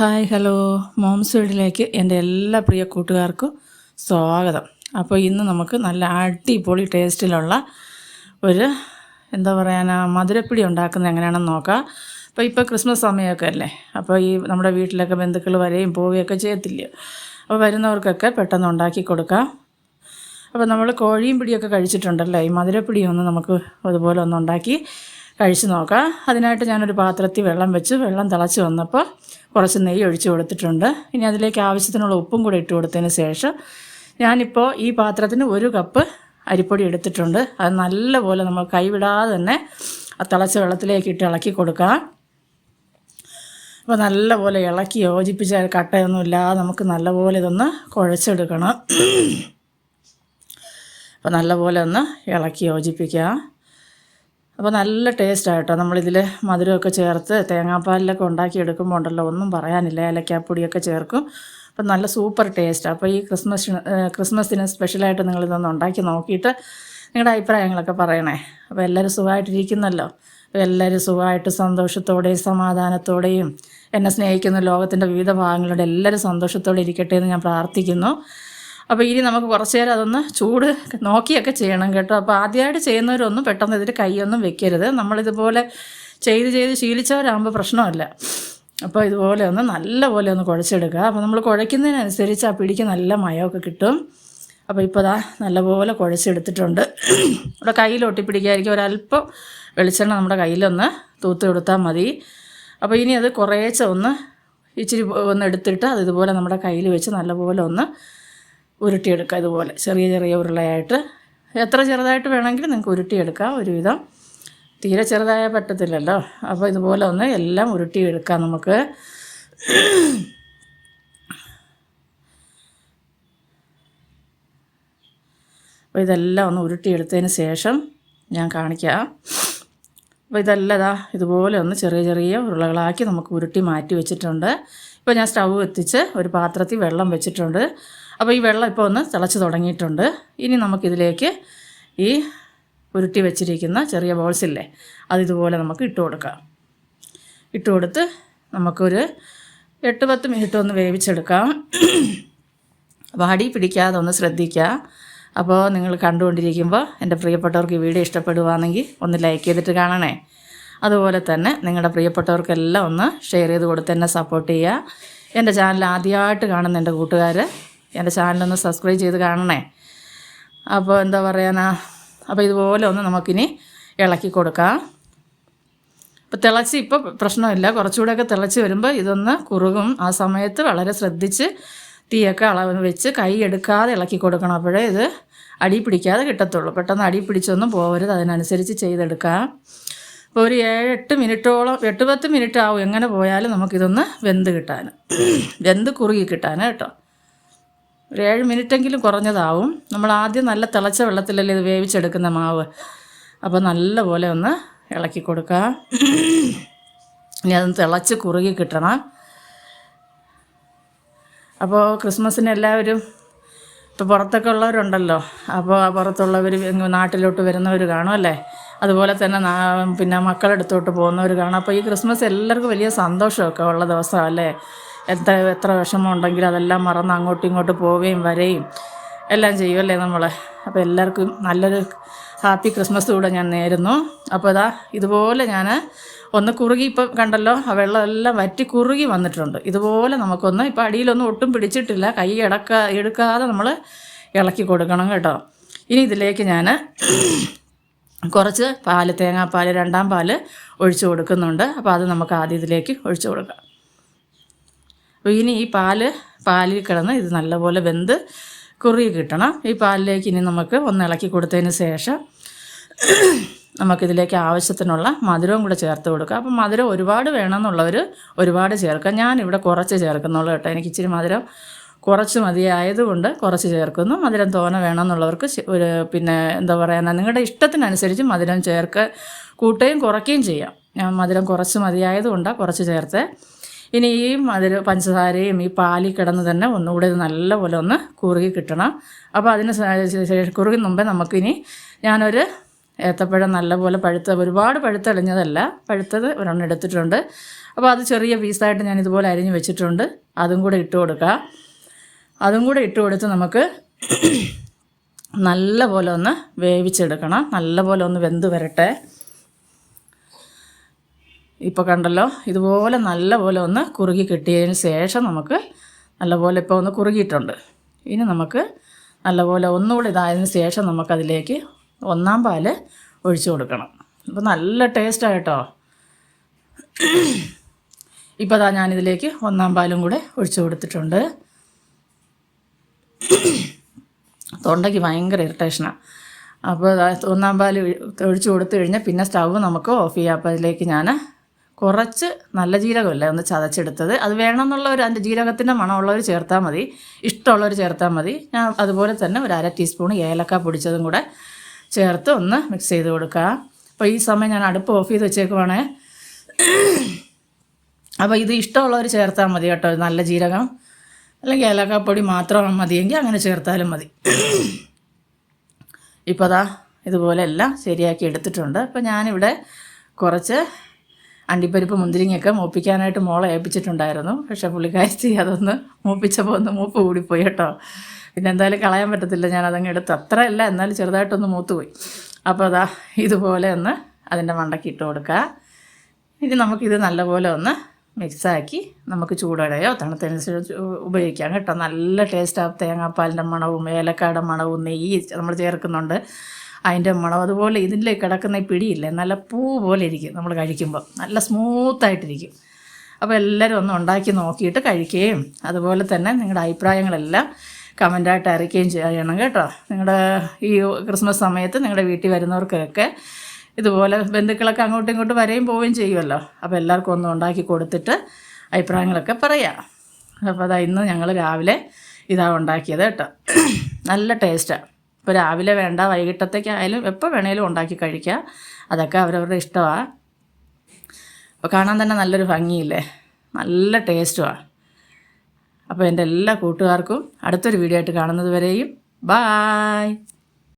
Hi hello. Moms വീഡിലേക്ക് എന്റെ എല്ലാ പ്രിയ കൂട്ടുകാർക്കും സ്വാഗതം. അപ്പോൾ ഇന്ന് നമുക്ക് നല്ല അടിപൊളി ടേസ്റ്റിലുള്ള ഒരു എന്താ പറയാനാ മധുരപ്പിടി ഉണ്ടാക്കുന്നത് എങ്ങനെയാണെന്ന് നോക്കാം. അപ്പോൾ ഇപ്പോൾ ക്രിസ്മസ് സമയമൊക്കെ അല്ലേ? അപ്പോൾ ഈ നമ്മുടെ വീട്ടിലൊക്കെ ബന്ധുക്കൾ വരെയും പോവുകയൊക്കെ ചെയ്യത്തില്ല അപ്പോൾ വരുന്നവർക്കൊക്കെ പെട്ടെന്ന് ഉണ്ടാക്കി കൊടുക്കാം. അപ്പോൾ നമ്മൾ കോഴിയും പിടിയൊക്കെ കഴിച്ചിട്ടുണ്ടല്ലോ? ഈ മധുരപ്പിടി ഒന്ന് നമുക്ക് അതുപോലെ ഒന്ന് ഉണ്ടാക്കി കഴിച്ച് നോക്കാം അതിനായിട്ട് ഞാനൊരു പാത്രത്തിൽ വെള്ളം വെച്ച് വെള്ളം തിളച്ച് വന്നപ്പോൾ കുറച്ച് നെയ്യ് ഒഴിച്ചു കൊടുത്തിട്ടുണ്ട്. ഇനി അതിലേക്ക് ആവശ്യത്തിനുള്ള ഉപ്പും കൂടെ ഇട്ട് കൊടുത്തതിന് ശേഷം ഞാനിപ്പോൾ ഈ പാത്രത്തിന് ഒരു കപ്പ് അരിപ്പൊടി എടുത്തിട്ടുണ്ട്. അത് നല്ലപോലെ നമ്മൾ കൈവിടാതെ തന്നെ ആ തിളച്ച വെള്ളത്തിലേക്ക് ഇട്ട് ഇളക്കി കൊടുക്കാം. അപ്പോൾ നല്ലപോലെ ഇളക്കി യോജിപ്പിച്ച കട്ടയൊന്നും ഇല്ലാതെ നമുക്ക് നല്ലപോലെ ഇതൊന്ന് കുഴച്ചെടുക്കണം. അപ്പോൾ നല്ലപോലെ ഒന്ന് ഇളക്കി യോജിപ്പിക്കുക അപ്പോൾ നല്ല ടേസ്റ്റാണ് കേട്ടോ. നമ്മളിതിൽ മധുരമൊക്കെ ചേർത്ത് തേങ്ങാപ്പാലിലൊക്കെ ഉണ്ടാക്കി എടുക്കുമ്പോൾ ഉണ്ടല്ലോ ഒന്നും പറയാനില്ല. ഏലക്കാപ്പൊടിയൊക്കെ ചേർക്കും. അപ്പം നല്ല സൂപ്പർ ടേസ്റ്റാണ് അപ്പോൾ ഈ ക്രിസ്മസ് ക്രിസ്മസിന് സ്പെഷ്യലായിട്ട് നിങ്ങളിതൊന്ന് ഉണ്ടാക്കി നോക്കിയിട്ട് നിങ്ങളുടെ അഭിപ്രായങ്ങളൊക്കെ പറയണേ. അപ്പോൾ എല്ലാവരും സുഖമായിട്ടിരിക്കുന്നല്ലോ. അപ്പോൾ എല്ലാവരും സുഖമായിട്ട് സന്തോഷത്തോടെയും സമാധാനത്തോടെയും എന്നെ സ്നേഹിക്കുന്ന ലോകത്തിന്റെ വിവിധ ഭാഗങ്ങളുടെ എല്ലാവരും സന്തോഷത്തോടെ ഇരിക്കട്ടെ എന്ന് ഞാൻ പ്രാർത്ഥിക്കുന്നു. അപ്പോൾ ഇനി നമുക്ക് കുറച്ച് നേരം അതൊന്ന് ചൂട് നോക്കിയൊക്കെ ചെയ്യണം കേട്ടോ. അപ്പോൾ ആദ്യമായിട്ട് ചെയ്യുന്നവരൊന്നും പെട്ടെന്ന് ഇതിൽ കൈയൊന്നും വെക്കരുത്. നമ്മളിതുപോലെ ചെയ്ത് ചെയ്ത് ശീലിച്ചവരാകുമ്പോൾ പ്രശ്നമല്ല. അപ്പോൾ ഇതുപോലെ ഒന്ന് നല്ലപോലെ ഒന്ന് കുഴച്ചെടുക്കുക. അപ്പോൾ നമ്മൾ കുഴയ്ക്കുന്നതിനനുസരിച്ച് ആ പിടിക്ക് നല്ല മയമൊക്കെ കിട്ടും. അപ്പോൾ ഇപ്പോൾ ദാ നല്ലപോലെ കുഴച്ചെടുത്തിട്ടുണ്ട്. ഇവിടെ കയ്യിൽ ഒട്ടിപ്പിടിക്കാതിരിക്കും ഒരല്പം വെളിച്ചെണ്ണ നമ്മുടെ കയ്യിലൊന്ന് തൂത്ത് കൊടുത്താൽ മതി. അപ്പോൾ ഇനി അത് കുറേശ്ശെ ഒന്ന് ഇച്ചിരി ഒന്ന് എടുത്തിട്ട് അത് ഇതുപോലെ നമ്മുടെ കയ്യിൽ വെച്ച് നല്ലപോലെ ഒന്ന് ഉരുട്ടിയെടുക്കുക ഇതുപോലെ. ചെറിയ ചെറിയ ഉരുളയായിട്ട്. എത്ര ചെറുതായിട്ട് വേണമെങ്കിലും നിങ്ങൾക്ക് ഉരുട്ടിയെടുക്കാം ഒരുവിധം. തീരെ ചെറുതായ പറ്റത്തില്ലല്ലോ. അപ്പോൾ ഇതുപോലെ ഒന്ന് എല്ലാം ഉരുട്ടിയെടുക്കാം നമുക്ക്. അപ്പോൾ ഇതെല്ലാം ഒന്ന് ഉരുട്ടിയെടുത്തതിന് ശേഷം ഞാൻ കാണിക്കാം. അപ്പോൾ ഇതെല്ലാം ഇതാ ഇതുപോലെ ഒന്ന് ചെറിയ ചെറിയ ഉരുളകളാക്കി നമുക്ക് ഉരുട്ടി മാറ്റി വെച്ചിട്ടുണ്ട്. ഇപ്പോൾ ഞാൻ സ്റ്റൗ എത്തിച്ച് ഒരു പാത്രത്തിൽ വെള്ളം വെച്ചിട്ടുണ്ട്. അപ്പോൾ ഈ വെള്ളം ഇപ്പോൾ ഒന്ന് തിളച്ച് തുടങ്ങിയിട്ടുണ്ട്. ഇനി നമുക്കിതിലേക്ക് ഈ ഉരുട്ടി വെച്ചിരിക്കുന്ന ചെറിയ ബോൾസില്ലേ അതിതുപോലെ നമുക്ക് ഇട്ട് കൊടുക്കാം. ഇട്ട് കൊടുത്ത് നമുക്കൊരു എട്ട് പത്ത് മിനിറ്റ് ഒന്ന് വേവിച്ചെടുക്കാം. വാടി പിടിക്കാതെ ഒന്ന് ശ്രദ്ധിക്കുക. അപ്പോൾ നിങ്ങൾ കണ്ടുകൊണ്ടിരിക്കുമ്പോൾ എന്റെ പ്രിയപ്പെട്ടവർക്ക് ഈ വീഡിയോ ഇഷ്ടപ്പെടുവാണെങ്കിൽ ഒന്ന് ലൈക്ക് ചെയ്തിട്ട് കാണണേ. അതുപോലെ തന്നെ നിങ്ങളുടെ പ്രിയപ്പെട്ടവർക്കെല്ലാം ഒന്ന് ഷെയർ ചെയ്ത് കൊടുത്ത് എന്നെ സപ്പോർട്ട് ചെയ്യുക. എന്റെ ചാനൽ ആദ്യമായിട്ട് കാണുന്ന എന്റെ കൂട്ടുകാർ എന്റെ ചാനലൊന്ന് സബ്സ്ക്രൈബ് ചെയ്ത് കാണണേ. അപ്പോൾ എന്താ പറയാനാ? അപ്പോൾ ഇതുപോലെ ഒന്ന് നമുക്കിനി ഇളക്കി കൊടുക്കാം. ഇപ്പോൾ തിളച്ച് ഇപ്പോൾ പ്രശ്നമില്ല. കുറച്ചുകൂടെയൊക്കെ തിളച്ച് വരുമ്പോൾ ഇതൊന്ന് കുറുകും. ആ സമയത്ത് വളരെ ശ്രദ്ധിച്ച് തീയൊക്കെ അളവ് വെച്ച് കൈ എടുക്കാതെ ഇളക്കി കൊടുക്കണം. അപ്പോഴേ ഇത് അടി പിടിക്കാതെ കിട്ടത്തുള്ളൂ. പെട്ടെന്ന് അടി പിടിച്ചൊന്നും പോകരുത്. അതിനനുസരിച്ച് ചെയ്തെടുക്കാം. ഇപ്പോൾ ഒരു ഏഴെട്ട് മിനിറ്റോളം എട്ട് പത്ത് മിനിറ്റ് ആവും എങ്ങനെ പോയാലും നമുക്കിതൊന്ന് വെന്ത് കിട്ടാൻ. വെന്ത് കുറുകി കിട്ടാൻ കേട്ടോ. ഒരു ഏഴ് മിനിറ്റെങ്കിലും കുറഞ്ഞതാവും. നമ്മൾ ആദ്യം നല്ല തിളച്ച വെള്ളത്തിലല്ലേ ഇത് വേവിച്ചെടുക്കുന്ന മാവ്? അപ്പോൾ നല്ലപോലെ ഒന്ന് ഇളക്കി കൊടുക്കുക ഇനി അതൊന്ന് തിളച്ച് കുറുകി കിട്ടണം. അപ്പോൾ ക്രിസ്മസിന് എല്ലാവരും ഇപ്പോൾ പുറത്തൊക്കെ ഉള്ളവരുണ്ടല്ലോ. അപ്പോൾ ആ പുറത്തുള്ളവർ നാട്ടിലോട്ട് വരുന്നവർ കാണും അല്ലേ? അതുപോലെ തന്നെ പിന്നെ മക്കളെടുത്തോട്ട് പോകുന്നവർ കാണും. അപ്പോൾ ഈ ക്രിസ്മസ് എല്ലാവർക്കും വലിയ സന്തോഷമൊക്കെ ഉള്ള ദിവസമാണ് അല്ലേ എത്ര എത്ര വിഷമമുണ്ടെങ്കിലും അതെല്ലാം മറന്ന് അങ്ങോട്ടും ഇങ്ങോട്ടും പോവുകയും വരെയും. എല്ലാം ചെയ്യുമല്ലേ നമ്മൾ അപ്പോൾ എല്ലാവർക്കും നല്ലൊരു ഹാപ്പി ക്രിസ്മസ് കൂടെ ഞാൻ നേരുന്നു. അപ്പോൾ ഇതാ ഇതുപോലെ ഞാൻ ഒന്ന് കുറുകി ഇപ്പം കണ്ടല്ലോ ആ വെള്ളം എല്ലാം വറ്റി കുറുകി വന്നിട്ടുണ്ട്. ഇതുപോലെ നമുക്കൊന്ന് ഇപ്പോൾ അടിയിലൊന്നും ഒട്ടും പിടിച്ചിട്ടില്ല. കൈ ഇടക്ക എടുക്കാതെ നമ്മൾ ഇളക്കി കൊടുക്കണം കേട്ടോ. ഇനി ഇതിലേക്ക് ഞാൻ കുറച്ച് പാൽ തേങ്ങാപ്പാൽ രണ്ടാം പാൽ ഒഴിച്ചു കൊടുക്കുന്നുണ്ട്. അപ്പോൾ അത് നമുക്ക് ആദ്യം ഇതിലേക്ക് ഒഴിച്ചു കൊടുക്കാം. അപ്പോൾ ഇനി ഈ പാൽ പാലിൽ കിടന്ന് ഇത് നല്ലപോലെ വെന്ത് കുറുകി കിട്ടണം. ഈ പാലിലേക്ക് ഇനി നമുക്ക് ഒന്ന് ഇളക്കി കൊടുത്തതിന് ശേഷം നമുക്കിതിലേക്ക് ആവശ്യത്തിനുള്ള മധുരവും കൂടെ ചേർത്ത് കൊടുക്കുക അപ്പം മധുരം ഒരുപാട് വേണമെന്നുള്ളവർ ഒരുപാട് ചേർക്കാം. ഞാനിവിടെ കുറച്ച് ചേർക്കുന്നുള്ളൂ കേട്ടോ. എനിക്ക് ഇച്ചിരി മധുരം കുറച്ച് മതിയായതുകൊണ്ട് കുറച്ച് ചേർക്കുന്നു. മധുരം തോന വേണമെന്നുള്ളവർക്ക് ഒരു പിന്നെ എന്താ പറയുക നിങ്ങളുടെ ഇഷ്ടത്തിനനുസരിച്ച് മധുരം ചേർക്ക് കൂട്ടുകയും കുറയ്ക്കുകയും ചെയ്യാം. ഞാൻ മധുരം കുറച്ച് മതിയായതുകൊണ്ടാണ് കുറച്ച് ചേർത്ത്. ഇനി ഈ മധുര പഞ്ചസാരയും ഈ പാലിൽ കിടന്ന് തന്നെ ഒന്നുകൂടെ ഇത് നല്ലപോലെ ഒന്ന് കുറുകി കിട്ടണം. അപ്പോൾ അതിന് കുറുകി മുമ്പേ നമുക്കിനി ഞാനൊരു ഏത്തപ്പഴം നല്ലപോലെ പഴുത്ത ഒരുപാട് പഴുത്തളിഞ്ഞതല്ല പഴുത്തത് ഒരെണ്ണം എടുത്തിട്ടുണ്ട്. അപ്പോൾ അത് ചെറിയ പീസായിട്ട് ഞാൻ ഇതുപോലെ അരിഞ്ഞ് വെച്ചിട്ടുണ്ട്. അതും കൂടെ ഇട്ട് കൊടുക്കുക അതും കൂടെ ഇട്ട് കൊടുത്ത് നമുക്ക് നല്ല പോലെ ഒന്ന് വേവിച്ചെടുക്കണം. നല്ല പോലെ ഒന്ന് വെന്ത് വരട്ടെ. ഇപ്പോൾ കണ്ടല്ലോ ഇതുപോലെ നല്ലപോലെ ഒന്ന് കുറുകി കിട്ടിയതിന് ശേഷം നമുക്ക് നല്ലപോലെ ഇപ്പോൾ ഒന്ന് കുറുകിയിട്ടുണ്ട്. ഇനി നമുക്ക് നല്ലപോലെ ഒന്നുകൂടി ഇതായതിനു ശേഷം നമുക്കതിലേക്ക് ഒന്നാം പാൽ ഒഴിച്ചു കൊടുക്കണം. അപ്പോൾ നല്ല ടേസ്റ്റായിട്ടോ ഇപ്പോൾ അതാ ഞാനിതിലേക്ക് ഒന്നാം പാലും കൂടെ ഒഴിച്ചു കൊടുത്തിട്ടുണ്ട്. തൊണ്ടയ്ക്ക് ഭയങ്കര ഇറിറ്റേഷനാണ് അപ്പോൾ ഒന്നാം പാൽ ഒഴിച്ചു കൊടുത്തു കഴിഞ്ഞാൽ പിന്നെ സ്റ്റവ് നമുക്ക് ഓഫ് ചെയ്യാം. അപ്പോൾ അതിലേക്ക് ഞാൻ കുറച്ച് നല്ല ജീരകമല്ലേ ഒന്ന് ചതച്ചെടുത്തത്? അത് വേണമെന്നുള്ളവർ അതിന്റെ ജീരകത്തിന്റെ മണമുള്ളവർ ചേർത്താൽ മതി. ഇഷ്ടമുള്ളവർ ചേർത്താൽ മതി. ഞാൻ അതുപോലെ തന്നെ ഒരു അര ടീസ്പൂൺ ഏലക്ക പൊടിച്ചതും കൂടെ ചേർത്ത് ഒന്ന് മിക്സ് ചെയ്ത് കൊടുക്കുക അപ്പോൾ ഈ സമയം ഞാൻ അടുപ്പ് ഓഫ് ചെയ്ത് വെച്ചേക്കുവാണേ. അപ്പോൾ ഇത് ഇഷ്ടമുള്ളവർ ചേർത്താൽ മതി കേട്ടോ. നല്ല ജീരകം അല്ലെങ്കിൽ ഏലക്കാപ്പൊടി മാത്രം മതിയെങ്കിൽ അങ്ങനെ ചേർത്താലും മതി. ഇപ്പോൾ അതാ ഇതുപോലെ എല്ലാം ശരിയാക്കി എടുത്തിട്ടുണ്ട്. അപ്പോൾ ഞാനിവിടെ കുറച്ച് അണ്ടിപ്പരിപ്പ് മുന്തിരിങ്ങയൊക്കെ മൂപ്പിക്കാനായിട്ട് മോളെ ഏൽപ്പിച്ചിട്ടുണ്ടായിരുന്നു. പക്ഷേ പുള്ളിക്കാരി അതൊന്ന് മൂപ്പിച്ചപ്പോൾ ഒന്ന് മൂപ്പ് കൂടിപ്പോയി കേട്ടോ. പിന്നെ എന്തായാലും കളയാൻ പറ്റത്തില്ല. ഞാൻ അതങ്ങ് എടുത്ത്. അത്ര അല്ല എന്നാലും ചെറുതായിട്ടൊന്ന് മൂത്തുപോയി. അപ്പോൾ അതാ ഇതുപോലെ ഒന്ന് അതിന്റെ മണ്ടയ്ക്ക് ഇട്ട് കൊടുക്കുക. ഇനി നമുക്കിത് നല്ലപോലെ ഒന്ന് മിക്സാക്കി നമുക്ക് ചൂടോടെയോ തണുത്തനുസരിച്ച് ഉപയോഗിക്കാം കേട്ടോ. നല്ല ടേസ്റ്റ് ആ തേങ്ങാപ്പാലിന്റെ മണവും ഏലക്കായുടെ മണവും നെയ്യ് നമ്മൾ ചേർക്കുന്നുണ്ട്. അതിന്റെ മണം അതുപോലെ ഇതിന്റെ കിടക്കുന്ന പിടിയില്ലേ നല്ല പൂ പോലെ ഇരിക്കും നമ്മൾ കഴിക്കുമ്പോൾ നല്ല സ്മൂത്തായിട്ടിരിക്കും അപ്പോൾ എല്ലാവരും ഒന്ന് ഉണ്ടാക്കി നോക്കിയിട്ട് കഴിക്കുകയും അതുപോലെ തന്നെ നിങ്ങളുടെ അഭിപ്രായങ്ങളെല്ലാം കമന്റായിട്ട് അറിയിക്കുകയും ചെയ്യണം കേട്ടോ. നിങ്ങളുടെ ഈ ക്രിസ്മസ് സമയത്ത് നിങ്ങളുടെ വീട്ടിൽ വരുന്നവർക്കൊക്കെ ഇതുപോലെ ബന്ധുക്കളൊക്കെ അങ്ങോട്ടും ഇങ്ങോട്ടും വരെയും പോവുകയും ചെയ്യുമല്ലോ. അപ്പോൾ എല്ലാവർക്കും ഒന്ന് ഉണ്ടാക്കി കൊടുത്തിട്ട് അഭിപ്രായങ്ങളൊക്കെ പറയാം. അപ്പോൾ അതാ ഇന്ന് ഞങ്ങൾ രാവിലെ ഇതാ ഉണ്ടാക്കിയത് കേട്ടോ. നല്ല ടേസ്റ്റാണ് ഇപ്പോൾ രാവിലെ വേണ്ട വൈകിട്ടത്തേക്കായാലും എപ്പോൾ വേണേലും ഉണ്ടാക്കി കഴിക്കുക അതൊക്കെ അവരവരുടെ ഇഷ്ടമാണ് അപ്പോൾ കാണാൻ തന്നെ നല്ലൊരു ഭംഗിയില്ലേ? നല്ല ടേസ്റ്റുമാണ് അപ്പോൾ എന്റെ എല്ലാ കൂട്ടുകാർക്കും അടുത്തൊരു വീഡിയോ ആയിട്ട് കാണുന്നത് വരെയും ബായ്